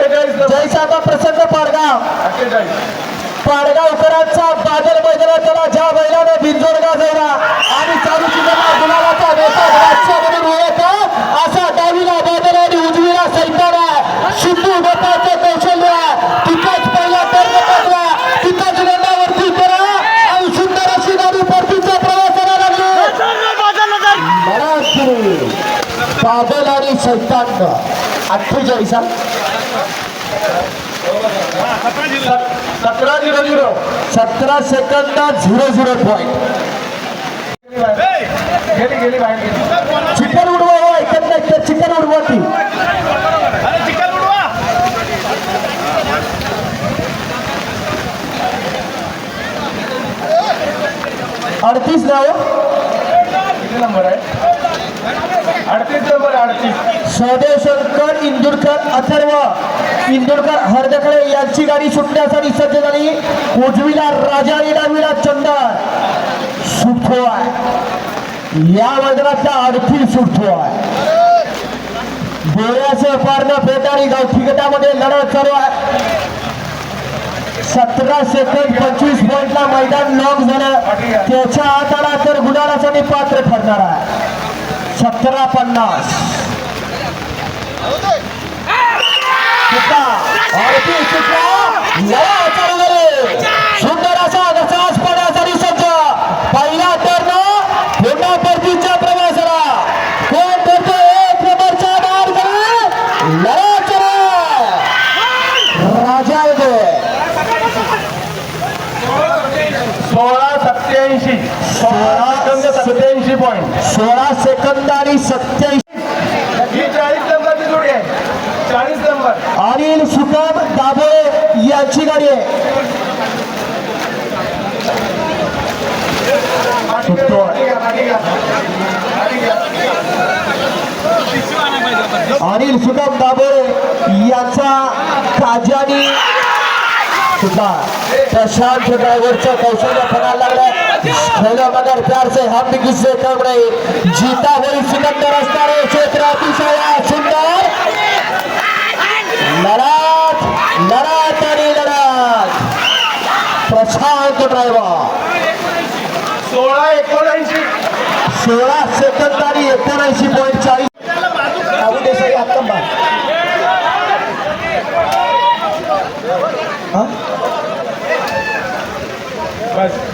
जयसाबा प्रसन्न पाडगाव. पाडगावकरांचा बादल मैदानात ज्या बैलाने बिंजोड गाजवला आणि चालू सीझनला गुलालाचा नेता म्हणून असा डावीला बादल आणि उजवीला सैताना सिंधू गोपाळचं कौशल्य तिथंच पहिला टर्न टाकला तिथंच गंडावरती करा. आणि सुंदर अशी गाडी परतीचा प्रवासाला लागली. महाराष्ट्र बादल आणि सैतान. अठ्ठेचाळीस सतरा झिरो झिरो. सतरा सेकंद झिरो झिरो पॉईंट गेली गेली बाहेर चिकन उडवा हो, ऐकत नाही तर चिकन उडवा ती. अडतीस नाव हो? किती नंबर आहे? अडतीस नंबर अडतीस. सहदेव शंकर इंदुरकर अथर्व इंदुरकर हरदखळे यांची गाडी सुटण्यासाठी सज्ज झाली. उजवीला राजा आणि डावीला चंदन. सुटतो आहे. या मैदानातला अडथी सुटतो आहे. डोळ्याचं पारणं पेटारी गावठी गटामध्ये लढत चालू आहे. सतरा सेकंद पंचवीस पॉईंटला मैदान लॉक झालं. त्याच्या हाताला तर गुणालासाठी पात्र ठरणार आहे. सतरा पन्नास. सुंदर असा घसास पडण्यासाठी सज्ज पहिला तर पुन्हा परतीच्या प्रवासाला कोण करतो एक नंबरचा राजा सोळा सत्याऐंशी सोळा सेकंद सत्याऐंशी पॉईंट सोळा सेकंद आणि सत्याऐंशी ही चाळीस नंबरची जोडी आहे चाळीस नंबर अनिल सुकम दाभोळे गाडी आहे. अनिल सुगम दाभोळे याचा काजानी सुद्धा प्रशांत ड्रायव्हरचं कौशल्य पणाला लागलाय. खेलो मगर प्यार से हम भी किससे कम नहीं जीता वही सिकंदर असणारे क्षेत्र अतिशय सुंदर. लढत लढत लढत प्रशांत ड्रायव्हर सोळा एकोणऐंशी सोळा सेकंद आणि एकोणऐंशी पॉईंट चाळीस. देसाई आत्तंबा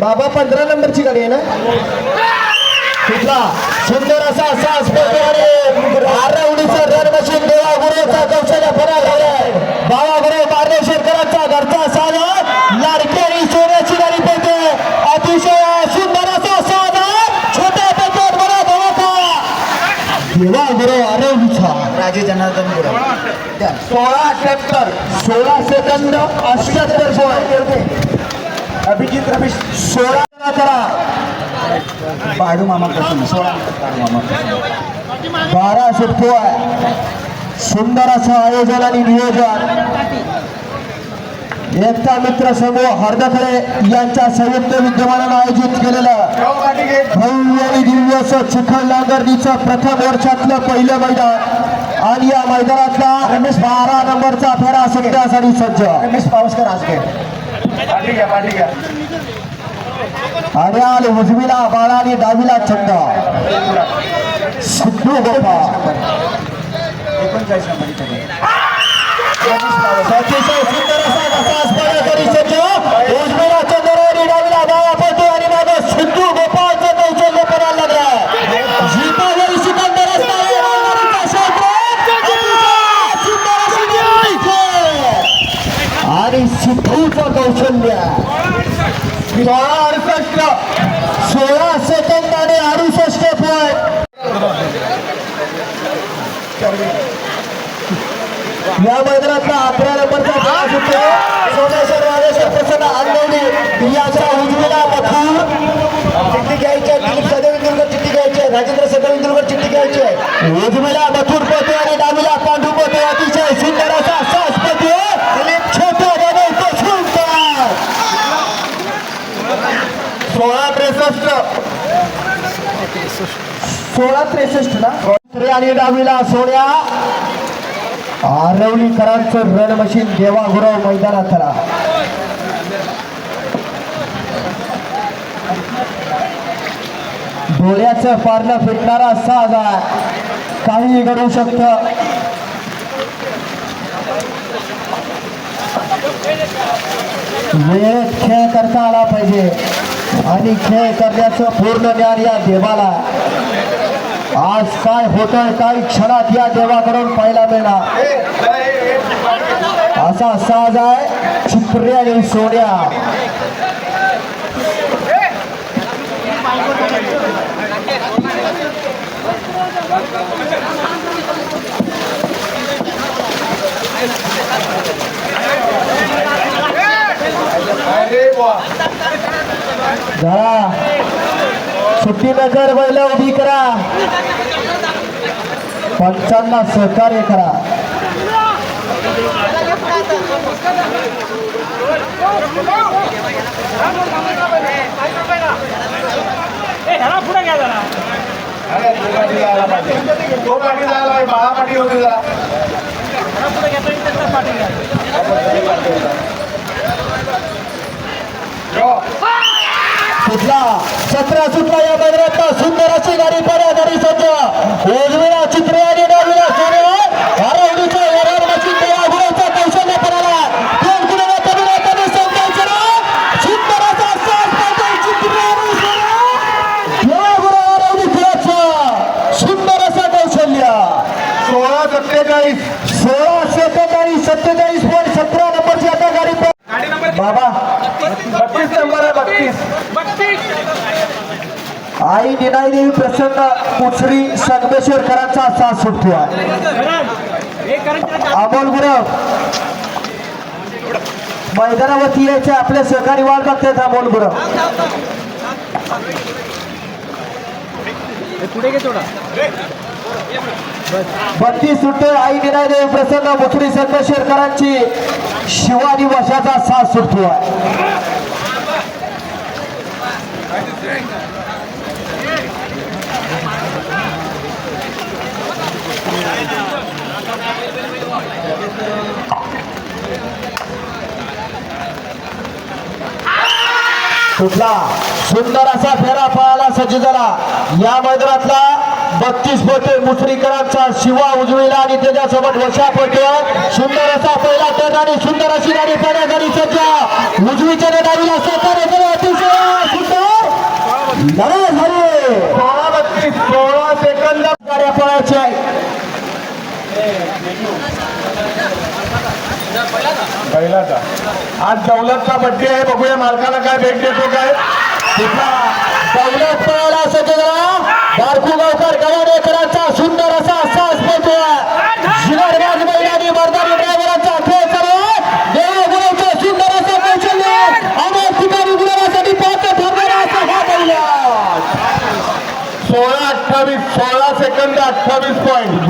बाबा पंधरा नंबरची गाडी आहे ना? कुठला सुंदर असा सास आरवडीचा रन मशीन देवा गुरुचा कौशल्य फरक झालाय. बाबा गुरु बारणे घरचा साजा लाडकी आणि सोन्याची गाडी पडते अतिशय सुंदर असा साजा छोट्या पद्धत बरा धमाका देवा गुरु आरवडीचा राजे जनार्दन गुरव. सोळा अठ्याहत्तर. सोळा सेकंद अठ्याहत्तर पॉईंट अभिजित रमेश. सोळा करा बाळू मामा प्रसन्न सोळा. मामा बारा सुटतो आहे. सुंदर असं आयोजन आणि नियोजन. एकता मित्र समूह हरदखळे यांच्या संयुक्त विद्यमानानं आयोजित केलेलं भव्य आणि दिव्य असं चिखल नांगरणीचं प्रथम वर्षातलं पहिलं मैदान. आणि या मैदानातला रमेश बारा नंबरचा फेरा सुटण्यासाठी सज्ज. रमेश पावसकर आजगे आणि आले उजवीला बाळा आणि डावीला चंद सिद्धू गोपाळ एकोणचाळीस नंबर इथे घे. अतिशय सुंदर असा घसा असणारा तरी सज्ज उजवीला चंद्रवारी डावीला डावा पडतो आणि मागं सिद्धू गोपाळचं कौशल्य पडायला लागलाय जीतावरी सिकंदर असणारे वाघमारीचा क्षेत्र. अतिशय सुंदर अशी निवडणूक. आणि सिद्धूचं कौशल्य सोळा अडुसष्ट सोळा सेकंद आणि अडुसष्ट पॉईंट या मैदानातला अकरा नंबरचा सोमेश्वर राजेश्वर प्रसन्न अंगवडी याच्या उजवीला मथुर चिठ्ठी घ्यायची आहे. दिलीप सदैव इंदुरकर चिठ्ठी घ्यायची आहे. राजेंद्र सदैव इंदुरकर चिठ्ठी घ्यायची आहे. उजवीला मथुर पोते आणि डावीला पांडू पोते अतिशय सुंदर असा सास पोते दिलीप छोटे बनवतो सुंदर. सोळा त्रेसष्ट. सोळा त्रेसष्ट ना? आणि डावीला सोन्या. आरवलीकरांचं रण मशीन देवागुराव मैदानात आला डोळ्याचं पारणं फिटणारा साज आहे काही घडू शकतं. वेळेत खेळ करता आला पाहिजे. आणि खेळ करण्याचं पूर्ण ज्ञान या देवाला. आज काय होतंय काही क्षणात या देवाकडून पाहायला मिळणार. असा साज आहे चित्रे आणि सोन्या. जरा सुट्टी नजर बैल उभी करा. पंचांना सहकार्य करा पुढे घ्या जरा. तो पाठी बाळा पाठी होती जरा पुढे पाठी घ्या यो. सुटला सतरा सुटला या मैदानातला सुंदर अशी गाडी पर्या गाडी सज्ज उजवीला चित्रे आणि डावीला सोन्या आरवडीच्या वरार मशीन देवा गुरांचा कौशल्य पडाला दोन गुणाला तमिळा तमिळ संघाचं सुंदर असा साज पाहतोय चित्रे आणि सोन्या देवा गुरु आरवडी खेळाचं सुंदर असं कौशल्य सोळा सत्तेचाळीस सोळा सत्तेचाळीस सत्तेचाळीस पॉईंट सतरा नंबरची आता गाडी बाबा बत्तीस नंबर आहे बत्तीस. आई निनाई देवी प्रसन्न कुचरी संगमेश्वरकरांचा साथ सुटतो अमोल गुरव. मैदानावरती यायचे आपल्या सहकारी वाट बघतात अमोल गुरव. पुढे घे थोडा. बत्ती सुटतोय आई निनाई प्रसन्न प्रसन्न कुचरी संगमेश्वरकरांची शिवाजी वशाचा साथ सुटतो सुटला सुंदर असा फेरा पळाला सज्ज झाला या मैदानातला बत्तीस पोटे मुसरीकरांचा शिवा उजवीला आणि त्याच्यासोबत वशा पोटे सुंदर असा पहिला टर्न आणि सुंदर अशी गाडी गाडी सज्ज. उजवीच्या लढाई झाली. सोळा बत्तीस सोळा सेकंद. गाड्या पळायच्या पहिलाचा. आज दौलतचा बड्डे आहे. बघूया मालकाला काय भेट देतो काय. दौलत पळाला सज्ज झाला गवाडेकरांचा सुंदर असा सास पोहोचतोय शिरडबाज महिलांनी मर्दानी ड्रायव्हरांचा खेळ चालू आहे. देव सुंदर असं कौशल्य अनेक ठिकाणी गुरुवासाठी पात्र ठरणारा असा हा सोळा अठ्ठावीस सोळा सेकंद अठ्ठावीस पॉईंट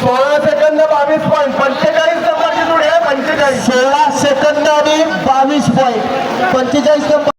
सोळा सेकंद बावीस पॉईंट पंचेचाळीस नंबरची जोडी आहे पंचेचाळीस. सोळा सेकंद आणि बावीस पॉईंट पंचेचाळीस नंबर